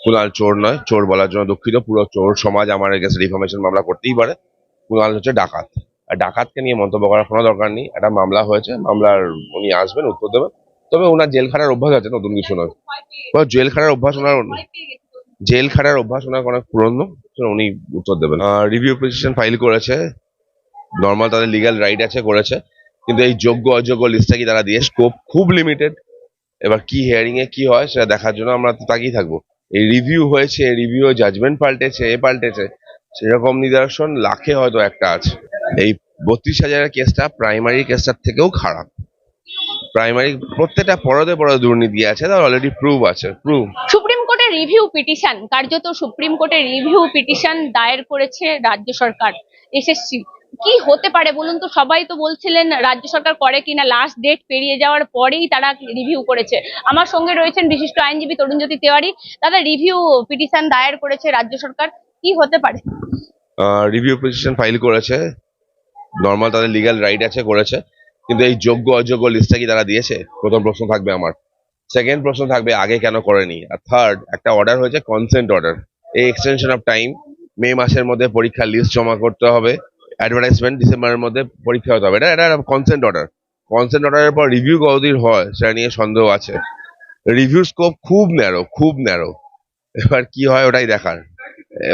কুণাল চোর নয়, চোর বলার জন্য দুঃখিত। পুরো চোর সমাজ আমার এগেন্সট রিফরমেশন মামলা করতেই পারে। কুণাল হচ্ছে ডাকাত। আর ডাকাতকে নিয়ে মন্তব্য করার কোনো দরকার নেই। একটা মামলা হয়েছে, মামলার উনি আসবেন, উত্তর দেবেন। তবে ওনার জেল খাটার অভ্যাস আছে, নতুন কিছু নয়। জেল খাটার অভ্যাস ওনার জেল খাটার অভ্যাস ওনার অনেক পুরনো উনি উত্তর দেবেন। রিভিউ পিটিশন ফাইল করেছে। নর্মাল তাদের লিগ্যাল রাইট আছে, করেছে। কিন্তু এই যোগ্য, অযোগ্য লিস্টটা কি তারা দিয়ে? স্কোপ খুব লিমিটেড এবার কি হিয়ারিং এ কি হয়, সেটা দেখার জন্য আমরা তো তাকিয়ে থাকব। এই রিভিউ হয়েছে রিভিউ জাজমেন্ট পাল্টেছে, এ পাল্টেছে, সেরকম নিদর্শন লাখে হয়তো একটা আছে। এই বত্রিশ হাজারের কেসটা প্রাইমারি কেসটার থেকেও খারাপ। প্রাইমারি প্রত্যেকটা পরদে পরদে দুর্নীতি আছে, তার অলরেডি প্রুভ আছে প্রুভ সুপ্রিম কোর্টে রিভিউ পিটিশন কার্যত সুপ্রিম কোর্টের রিভিউ পিটিশন দায়ের করেছে রাজ্য সরকার এসএসসি কি হতে পারে বলুন তো? সবাই তো বলছিলেন, রাজ্য সরকার করে কিনা লাস্ট ডেট পেরিয়ে যাওয়ার পরেই তারা রিভিউ করেছে। আমার সঙ্গে রয়েছেন বিশিষ্ট আইনজীবী তরুণজ্যোতি তেওয়ারি। তারা রিভিউ পিটিশন দায়ের করেছে রাজ্য সরকার, কি হতে পারে? রিভিউ পিটিশন ফাইল করেছে। নর্মাল তাদের লিগ্যাল রাইট আছে, করেছে। কিন্তু এই যোগ্য অযোগ্য লিস্টটা কি তারা দিয়েছে? প্রথম প্রশ্ন থাকবে আমার। সেকেন্ড প্রশ্ন থাকবে, আগে কেন করেনি? আর থার্ড একটা অর্ডার হয়েছে কনসেন্ট অর্ডার এই এক্সটেনশন অফ টাইম মে মাসের মধ্যে পরীক্ষার লিস্ট জমা করতে হবে। অ্যাডভার্টাইজমেন্ট ডিসেম্বরের মধ্যে পরীক্ষা হতে হবে। এটা এটা কনসেন্ট অর্ডার কনসেন্ট অর্ডারের পর রিভিউ কতদিন হয় সেটা নিয়ে সন্দেহ আছে। রিভিউ স্কোপ খুব ন্যারো খুব ন্যারো এবার কি হয় ওটাই দেখার।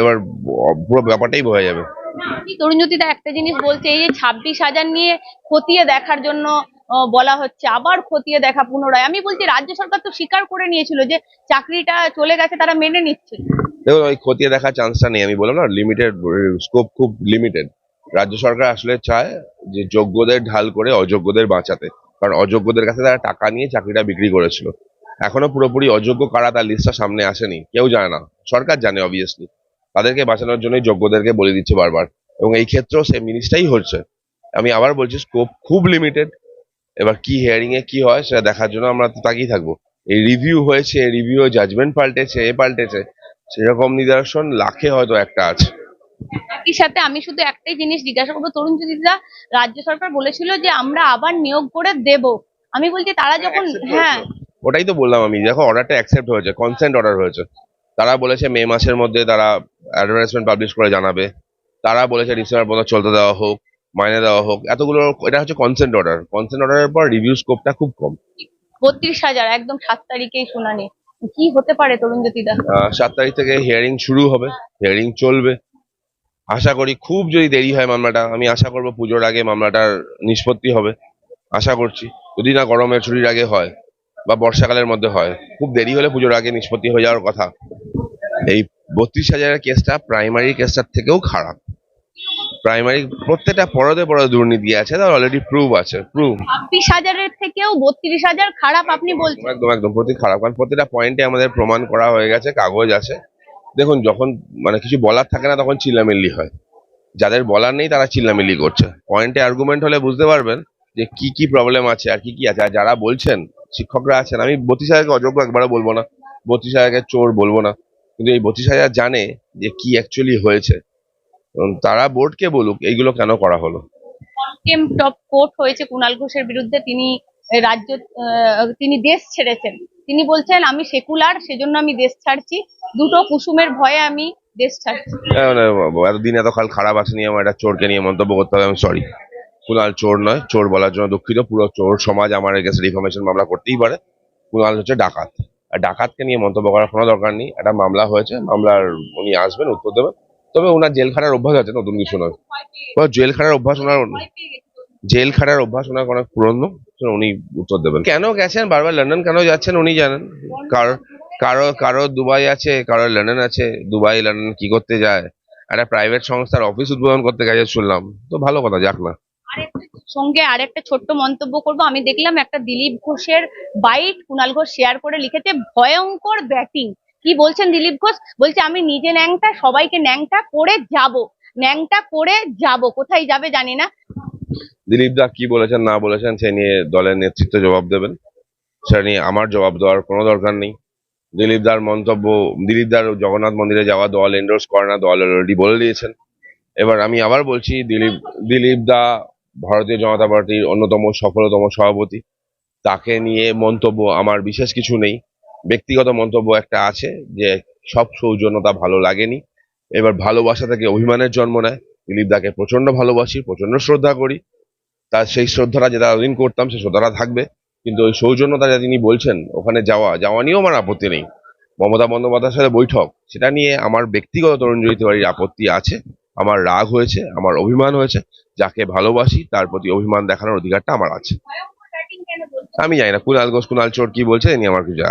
এবার পুরো ব্যাপারটাই বোঝা যাবে। তরুণজ্যোতি দা একটা জিনিস বলছে এই যে ছাব্বিশ হাজার নিয়ে খতিয়ে দেখার জন্য বলা হচ্ছে আবার খতিয়ে দেখা পুনরায়। আমি বলছি রাজ্য সরকার তো স্বীকার করে নিয়েছিল যে চাকরিটা চলে গেছে তারা মেনে নিচ্ছে। দেখুন ওই খতিয়ে দেখার চান্সটা নেই। আমি বললাম না লিমিটেড স্কোপ খুব লিমিটেড রাজ্য সরকার আসলে চায় যে যোগ্যদের ঢাল করে অযোগ্যদের বাঁচাতে। কারণ অযোগ্যদের কাছে তারা টাকা নিয়ে চাকরিটা বিক্রি করেছিল। এখনও পুরোপুরি অযোগ্য কারা তার লিস্টটা সামনে আসেনি, কেউ জানে না। সরকার জানে অবভিয়াসলি তাদেরকে বাঁচানোর জন্যই যোগ্যদেরকে বলে দিচ্ছে বারবার। এবং এই ক্ষেত্রেও সে জিনিসটাই হচ্ছে। আমি আবার বলছি স্কোপ খুব লিমিটেড এবার কি হিয়ারিং এ কি হয় সেটা দেখার জন্য আমরা তো তাকিয়ে থাকব। এই রিভিউ হয়েছে রিভিউ জাজমেন্ট পাল্টেছে, এ পাল্টেছে। সেরকম নিদর্শন লাখে হয়তো একটা আছে। একই সাথে আমি শুধু একটাই জিনিস জিজ্ঞাসা করব। তরুণজ্যোতি দা রাজ্য সরকার বলেছিল যে আমরা আবার নিয়োগ করে দেব। আমি বলছি তারা যখন হ্যাঁ। ওটাই তো বললাম আমি। দেখো অর্ডারটা অ্যাকসেপ্ট হয়েছে কনসেন্ট অর্ডার হয়েছে। তারা বলেছে মে মাসের মধ্যে তারা অ্যাডভার্টাইজমেন্ট পাবলিশ করে জানাবে। তারা বলেছে ডিসেম্বর পর্যন্ত চলতে দেওয়া হোক মাইনে দেওয়া হোক এতগুলো এটা হচ্ছে কনসেন্ট অর্ডার কনসেন্ট অর্ডারের পর রিভিউ স্কোপটা খুব কম। বত্রিশ হাজার একদম সাত তারিখেই শুনানি। কি হতে পারে তরুণজ্যোতি দা আহ, সাত তারিখ থেকে হিয়ারিং শুরু হবে হিয়ারিং চলবে। আশা করি খুব যদি দেরি হয় মামলাটা আমি আশা করব পুজোর আগে মামলাটার নিষ্পত্তি হবে। আশা করছি যদি না গরমের ছুটির আগে হয় বা বর্ষাকালের মধ্যে হয় খুব দেরি হলে পুজোর আগে নিষ্পত্তি হয়ে যাওয়ার কথা। এই বত্রিশ হাজারের কেসটা প্রাইমারি কেসটার থেকেও খারাপ। প্রাইমারি প্রত্যেকটা পরদে পরদে দুর্নীতি আছে তার অলরেডি প্রুভ আছে প্রুভ ছাব্বিশ হাজারের থেকেও বত্রিশ হাজার খারাপ আপনি বলছেন। একদম একদম প্রতি খারাপ। কারণ প্রতিটা পয়েন্টে আমাদের প্রমাণ করা হয়ে গেছে কাগজ আছে। দেখুন, যখন মানে কিছু বলার থাকে না, তখন চিল্লামিল্লি হয়। যাদের বলার নেই, তারা চিল্লামিল্লি করছে। পয়েন্টে আর্গুমেন্ট হলে বুঝতে পারবেন যে কি কি প্রবলেম আছে আর কি কি আছে। আর যারা বলছেন, শিক্ষকরা আছেন, আমি বত্রিশ হাজারকে অযোগ্য একবারও বলব না। বত্রিশ হাজারকে চোর বলব না। কিন্তু এই বত্রিশ হাজার জানে যে কি অ্যাকচুয়ালি হয়েছে। তারা বোর্ডকে বলুক, এইগুলো কেন করা হলো? টপ কোর্ট হয়েছে কুণাল ঘোষের বিরুদ্ধে। তিনি রাজ্য তিনি দেশ ছেড়েছেন। তিনি বলছেন আমি সেকুলার সেজন্য আমি দেশ ছাড়ছি। দুটো কুসুমের ভয়ে আমি দেশ ছাড়ছি। মানে এতদিন এত কাল খারাপ আসেনি আমার একটা চোরকে নিয়ে মন্তব্য করতে হবে আমি সরি কুণাল চোর নয় চোর বলার জন্য দুঃখিত। পুরো চোর সমাজ আমার এগেন্সট রিফরমেশন মামলা করতেই পারে। কুণাল হচ্ছে ডাকাত। আর ডাকাতকে নিয়ে মন্তব্য করার কোনো দরকার নেই। একটা মামলা হয়েছে মামলার উনি আসবেন উত্তর দেবেন। তবে ওনার জেল খাটার অভ্যাস আছে নতুন কিছু নয়। জেল খাটার অভ্যাস ওনার জেল খাটার অভ্যাস ওনার অনেক পুরনো। উনি উত্তর দেবেন। কেন গেছেন? বারবার লন্ডন কেন যাচ্ছেন উনি জানেন? কারও কারও কারও দুবাই আছে কারও লন্ডন আছে। দুবাই লন্ডন কি করতে যায়? একটা প্রাইভেট সংস্থার অফিস উদ্বোধন করতে গেছে শুনলাম। তো ভালো কথা যাক না। সঙ্গে আরেকটা ছোট্ট মন্তব্য করব। আমি দেখলাম একটা দিলীপ ঘোষের বাইট কুণাল ঘোষ শেয়ার করে লিখেছে ভয়ঙ্কর ব্যাটিং কি বলছেন দিলীপ ঘোষ? বলছে আমি নিজে ন্যাংটা সবাইকে ন্যাংটা করে যাব। ন্যাংটা করে যাব। কোথায় যাবে জানি না। দিলীপ দা কি বলেছেন, না বলেছেন, সে নিয়ে দলের নেতৃত্ব জবাব দেবেন। সেটা নিয়ে আমার জবাব দেওয়ার কোনো দরকার নেই। দিলীপ দার মন্তব্য দিলীপ দার জগন্নাথ মন্দিরে যাওয়া দল এন্ডোর্স করে না, দল অলরেডি বলে দিয়েছেন। এবার আমি আবার বলছি, দিলীপ দিলীপ দা ভারতীয় জনতা পার্টির অন্যতম সফলতম সভাপতি। তাকে নিয়ে মন্তব্য আমার বিশেষ কিছু নেই। ব্যক্তিগত মন্তব্য একটা আছে যে, সব সৌজন্যতা ভালো লাগেনি। এবার ভালোবাসা থেকে অভিমানের জন্ম নেয়। দিলীপ দাকে প্রচণ্ড ভালোবাসি প্রচণ্ড শ্রদ্ধা করি। তার সেই শ্রদ্ধাটা যেটা এতদিন করতাম সেই শ্রদ্ধাটা থাকবে। কিন্তু ওই সৌজন্যতা যা তিনি বলছেন ওখানে যাওয়া যাওয়া নিয়েও আমার আপত্তি নেই। মমতা বন্দ্যোপাধ্যায়ের সাথে বৈঠক সেটা নিয়ে আমার ব্যক্তিগত তরুণজয়ী তিওয়ারির আপত্তি আছে। আমার রাগ হয়েছে আমার অভিমান হয়েছে যাকে ভালোবাসি তার প্রতি অভিমান দেখানোর অধিকারটা আমার আছে। আমি জানি না কুনাল ঘোষ কুনাল চোর কি বলছে এ নিয়ে আমার কিছু